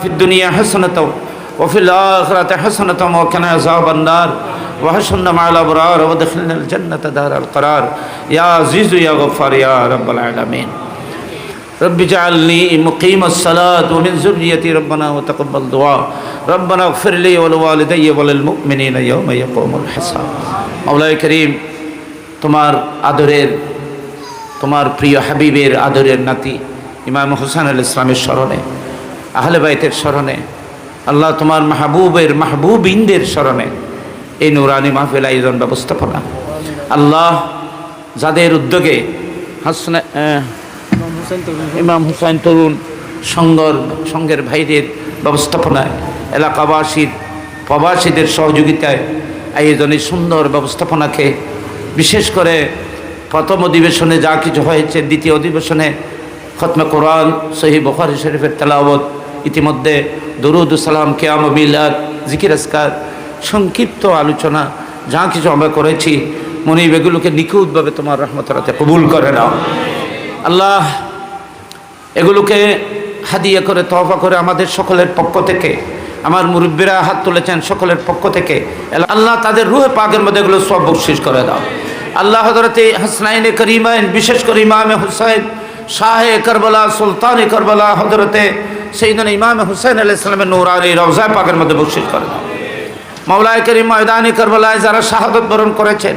في الدنيا حسنة وفي الآخرة حسنة وقنا عذاب النار وحشرنا مع الأبرار ودخلنا الجنة دار القرار يا عزيز يا غفار يا رب العالمين رب اجعلني مقيم الصلاة ومن ذريتي ربنا وتقبل دعاء ربنا اغفر لي ولوالدي وللمؤمنين يوم يقوم الحساب مولاي كريم তোমার আদরের তোমার প্রিয় হাবিবের আদরের নাতি ইমাম হোসেন আল ইসলামের স্মরণে আহলে বাইতের স্মরণে, আল্লাহ তোমার মাহবুবের মাহবুবিনদের স্মরণে এই নুরানি মাহফিল আয়োজন ব্যবস্থাপনা। আল্লাহ যাদের উদ্যোগে হাসনা ইমাম হুসাইন তরুণ সংঘর, সংঘের ভাইদের ব্যবস্থাপনায়, এলাকাবাসীর, প্রবাসীদের সহযোগিতায় আয়োজনের সুন্দর ব্যবস্থাপনাকে বিশেষ করে প্রথম অধিবেশনে যা কিছু হয়েছে, দ্বিতীয় অধিবেশনে খতমে কোরআন সহি বখারি শরীফের তেলাওয়াত ইতিমধ্যে দরুদ সালাম, কেয়াম মিলাদ, জিকির আসকার সংক্ষিপ্ত আলোচনা, যা কিছু আমরা করেছি, মনিব, এগুলোকে নিখুঁতভাবে তোমার রহমতরাতে কবুল করে নাও। আল্লাহ, এগুলোকে হাদিয়া করে তহফা করে আমাদের সকলের পক্ষ থেকে, আমার মুরব্বীরা হাত তুলেছেন সকলের পক্ষ থেকে, আল্লাহ তাদের রুহে পাকের মধ্যে এগুলো সব বকশিস করে দাও। আল্লাহ হজরতে হাসনাইনে করিমাইন বিশেষ করে ইমামে হুসাইন শাহে করবলা, সুলতান করবলা হজরতে সেই দিন ইমামে হুসাইন আলাহ ইসলামের নৌরানি রওজায় পাকের মধ্যে বকশিস করে। মাওলায় করিম ময়দানি করবলায় যারা শাহাদত বরণ করেছেন,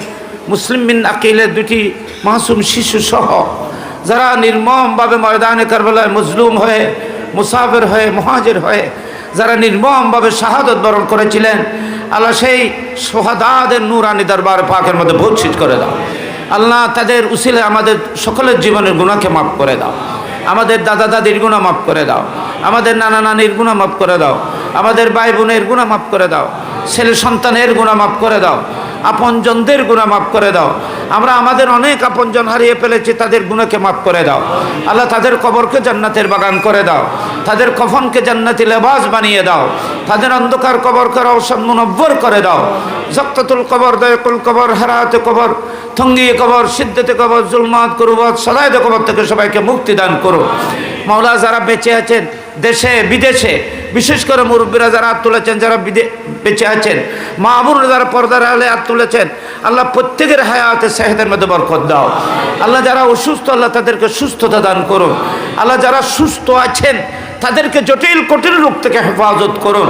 মুসলিম বিন আকিলের দুটি মাসুম শিশু সহ, যারা নির্মমভাবে ময়দানে কারবালায় মজলুম হয়ে, মুসাফের হয়ে, মহাজের হয়ে, যারা নির্মমভাবে শাহাদত বরণ করেছিলেন, আল্লাহ সেই সোহাদাদের নুরানি দরবার পাকের মধ্যে ভর্ষিত করে দাও। আল্লাহ তাদের উসিলে আমাদের সকলের জীবনের গুণাকে মাফ করে দাও। আমাদের দাদা দাদির গুণা মাফ করে দাও। আমাদের নানা নানির গুণা মাফ করে দাও। আমাদের ভাই বোনের গুণা মাফ করে দাও। ছেলে সন্তানের গুণা মাফ করে দাও, আপনজনদের গুণা মাফ করে দাও। আমরা আমাদের অনেক আপনজন হারিয়ে ফেলেছি, তাদের গুণাকে মাফ করে দাও। আল্লাহ তাদের কবরকে জান্নাতের বাগান করে দাও, তাদের কফনকে জান্নাতি লেবাস বানিয়ে দাও, তাদের অন্ধকার কবরকে রওশন মুনব্বর করে দাও। জক্ততুল কবর দয়কুল কবর হারাতে কবর থঙ্গিয়ে কবর সিদ্ধতে কবর, জুলমাত, করুবত সদায় কবর থেকে সবাইকে মুক্তি দান করো। মাওলা যারা বেঁচে আছেন দেশে, বিদেশে, বিশেষ করে মুরব্বীরা যারা হাত তুলেছেন, যারা বেঁচে আছেন মা বোনরা যারা পর্দার আলে হাত তুলেছেন, আল্লাহ প্রত্যেকের হায়াতে সাহেদের মধ্যে বরকত দাও। আল্লাহ যারা অসুস্থ, আল্লাহ তাদেরকে সুস্থতা দান করুন। আল্লাহ যারা সুস্থ আছেন তাদেরকে জটিল, কঠিন রোগ থেকে হেফাজত করুন।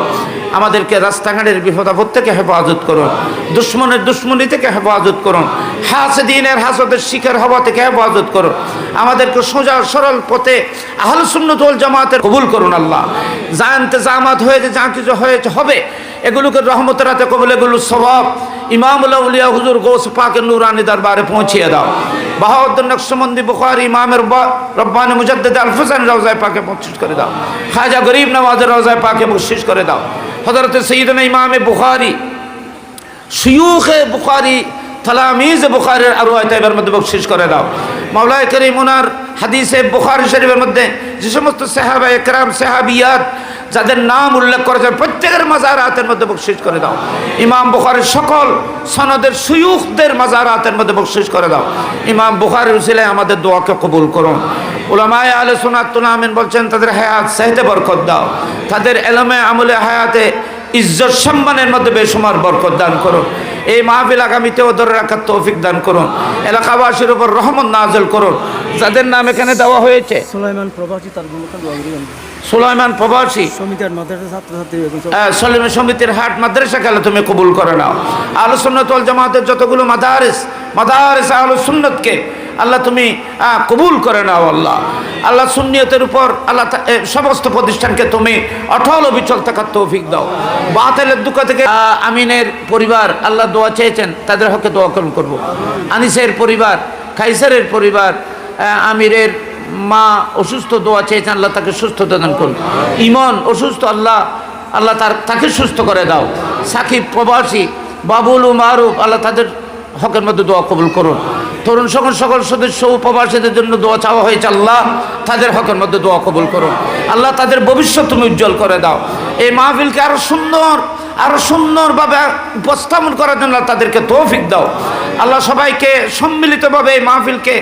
আমাদেরকে রাস্তাঘাটের বিপদ আপদ থেকে হেফাজত করুন। দুশ্মনের দুশ্মনী থেকে হেফাজত করুন। হাসদিনের হাসদের শিকার হওয়া থেকে হেফাজত করুন। আমাদেরকে সোজা, সরল পথে আহল সুন্নতুল জামাতের কবুল করুন আল্লাহ। জানতে জামাত হয়েছে, যা কিছু হয়েছে, হবে। এগুলোকে রহমতের রাতে কবুল এগুলো স্বভাব। ইমামুল্লাহ হুজুর গৌস পাকের নুরানি দরবারে পৌঁছিয়ে দাও। বাহাউদ্দিন নকশমন্দি বুখারি, ইমামের রব্বানি মুজাদ্দিদ আলফুসান রওজায় পাকে বকশিস করে দাও। খাজা গরিব নওয়াজের রওজায় পাকে বকশিস করে দাও। হজরত সঈদনা ইমামে বুখারি, সুয়ুখে বুখারি তালামিজ বুখারের আরও আয়তাইবের মধ্যে বকশিস করে দাও। মাওলায় করিম ওনার হাদিসে বুখারি শরীফের মধ্যে যে সমস্ত সাহাবা একরাম সাহাবিয়াত যাদের নাম উল্লেখ করেছেন প্রত্যেকের মাজারাতের মধ্যে বকশিস করে দাও। ইমাম বুখারের সকল সনদের সুয়ুখদের মাজারাতের মধ্যে বকশিস করে দাও। ইমাম বুখারের উচিলে আমাদের দোয়াকে কবুল করুন। ওলামায় আলে সোনাত আমিন বলছেন, তাদের হায়াত সাহিতে বরকত দাও। তাদের এলমে আমলে হায়াতে ইজ্জত সম্মানের মধ্যে বেসুমার বরকত দান করুন। এই মাহফিল আগামীতেও ধরে রাখার তৌফিক দান করুন। এলাকাবাসীর উপর রহমত নাজল করুন। যাদের নাম এখানে দেওয়া হয়েছে। সুলাইমান প্রবাসী তার সুলাইমান প্রবাসী সমিতির সলিম হাট মাদ্রাসা খেলে তুমি কবুল করে নাও। আলো সুন্নতল জামাতের যতগুলো মাদারিস মাদারিস আলো সুন্নতকে আল্লাহ তুমি কবুল করে নাও আল্লাহ। আল্লাহ সুন্নিয়তের উপর আল্লাহ সমস্ত প্রতিষ্ঠানকে তুমি অটল অবিচল থাকার তৌফিক দাও। বাতেলের দুঃখ থেকে আমিনের পরিবার আল্লাহ দোয়া চেয়েছেন, তাদের হকে দোয়া করুন করব। আনিসের পরিবার খাইসারের পরিবার আমিরের মা অসুস্থ দোয়া চেয়েছেন, আল্লাহ তাকে সুস্থতা দান করুন। ইমন অসুস্থ, আল্লাহ আল্লাহ তার, তাকে সুস্থ করে দাও। সাকিব প্রবাসী, বাবুল ও মারুফ, আল্লাহ তাদের হকের মধ্যে দোয়া কবুল করুন। তরুণ সকল সকল সদস্য উপবাসীদের জন্য দোয়া চাওয়া হয়েছে আল্লাহ, তাদের হকের মধ্যে দোয়া কবুল করুন। আল্লাহ, তাদের ভবিষ্যৎ তুমি উজ্জ্বল করে দাও। এই মাহফিলকে আরও সুন্দর, আরও সুন্দরভাবে উপস্থাপন করার জন্য তাদেরকে তৌফিক দাও। আল্লাহ সবাইকে সম্মিলিতভাবে এই মাহফিলকে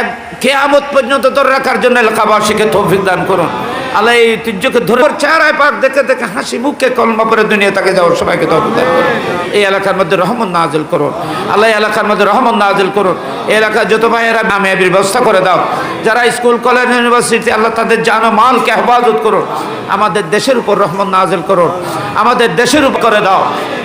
এক কেয়ামত পর্যন্ত ধরে রাখার জন্য এলাকাবাসীকে তৌফিক দান করুন। আল্লাহ এই ঐতিহ্যকে ধরে চেহারায় পাক দেখে দেখে হাসি, মুখে কলমা করে দুনিয়া তাকে যাওয়ার সবাইকে তৌফিক করুন এই এলাকার মধ্যে রহমত নাজিল করুন। আল্লাহ এলাকার মধ্যে রহমত নাজিল করুন। এই এলাকার যত ভাইয়েরা নামে ব্যবস্থা করে দাও, যারা স্কুল, কলেজ, ইউনিভার্সিটি, আল্লাহ তাদের জানো মালকে হেফাজত করুন। আমাদের দেশের উপর রহমত নাজিল করুন। আমাদের দেশের উপর করে দাও।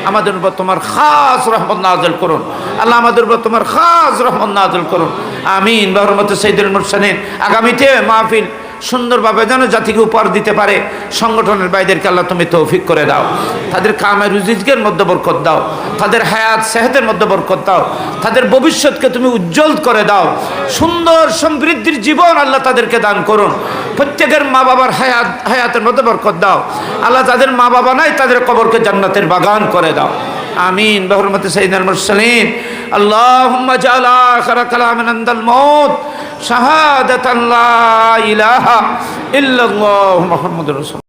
আমাদের উপর তোমার খাস রহমত নাজিল করুন। আল্লাহ আমাদের উপর তোমার খাস রহমত নাজিল করুন। আমিন। বহরমত সৈদুল মুরসানিন আগামীতে মাহফিল সুন্দরভাবে যেন জাতিকে উপহার দিতে পারে। সংগঠনের বাইদেরকে আল্লাহ তুমি তৌফিক করে দাও। তাদের কামের রুজিজকের মধ্যে বরকত দাও। তাদের হায়াত, সেহেতের মধ্যে বরকত দাও। তাদের ভবিষ্যৎকে তুমি উজ্জ্বল করে দাও। সুন্দর সমৃদ্ধির জীবন আল্লাহ তাদেরকে দান করুন। প্রত্যেকের মা বাবার হায়াত, হায়াতের মধ্যে বরকত দাও। আল্লাহ তাদের মা বাবা নাই, তাদের কবরকে জান্নাতের বাগান করে দাও। আমিন। বহরমতি সাইদাল মুরসালিন। اللهم اجعل آخر كلامنا عند الموت شهادة لا إله إلا الله محمد رسول